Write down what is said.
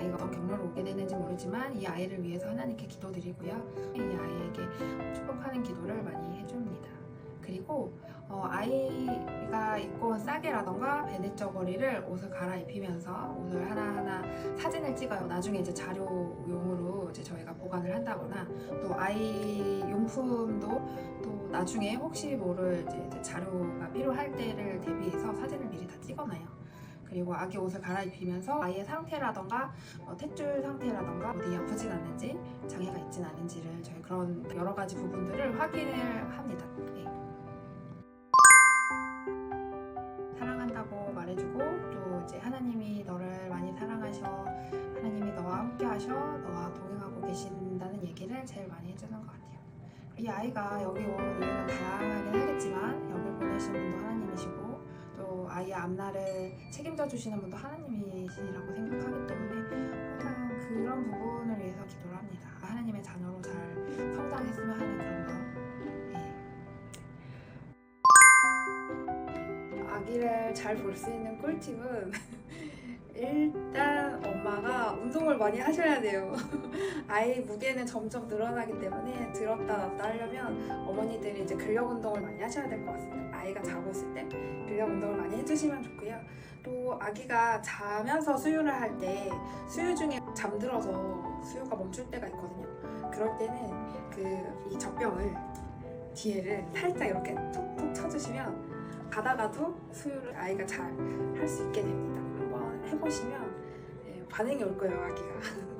아이가 어떤 경로를 오게 되는지 모르지만 이 아이를 위해서 하나님께 기도드리고요. 이 아이에게 축복하는 기도를 많이 해줍니다. 그리고 어, 아이가 입고 온 싸개라던가 베네저고리를 옷을 갈아입히면서 옷을 하나하나 사진을 찍어요. 나중에 이제 자료용으로 이제 저희가 보관을 한다거나 또 아이 용품도 또 나중에 혹시 모를 이제 자료가 필요할 때를 대비해서 사진을. 그리고 아기 옷을 갈아입히면서 아이의 상태라던가 어, 탯줄 상태라던가 어디 아프진 않는지 장애가 있진 않은지를 저희 그런 여러 가지 부분들을 확인을 합니다. 네. 사랑한다고 말해주고 또 이제 하나님이 너를 많이 사랑하셔 하나님이 너와 함께 하셔 너와 동행하고 계신다는 얘기를 제일 많이 해주는 것 같아요. 이 아이가 여기 온 이유는 다양 앞날을 책임져 주시는 분도 하나님이시라고 생각하기 때문에 항상 그런 부분을 위해서 기도를 합니다. 하나님의 자녀로 잘 성장했으면 하는 그런 거. 예. 아기를 잘 볼 수 있는 꿀팁은 일단 엄마가 운동을 많이 하셔야 돼요. 아이 무게는 점점 늘어나기 때문에 들었다 놨다 하려면 어머니들이 이제 근력 운동을 많이 하셔야 될 것 같습니다. 아이가 자고 있을 때 근력 운동을 많이 해주시면 좋고요. 또 아기가 자면서 수유를 할 때 수유 중에 잠들어서 수유가 멈출 때가 있거든요. 그럴 때는 그 이 젖병을 뒤에를 살짝 이렇게 툭툭 쳐주시면 가다가도 수유를 아이가 잘 할 수 있게 됩니다. 해보시면 예, 반응이 올 거예요, 아기가.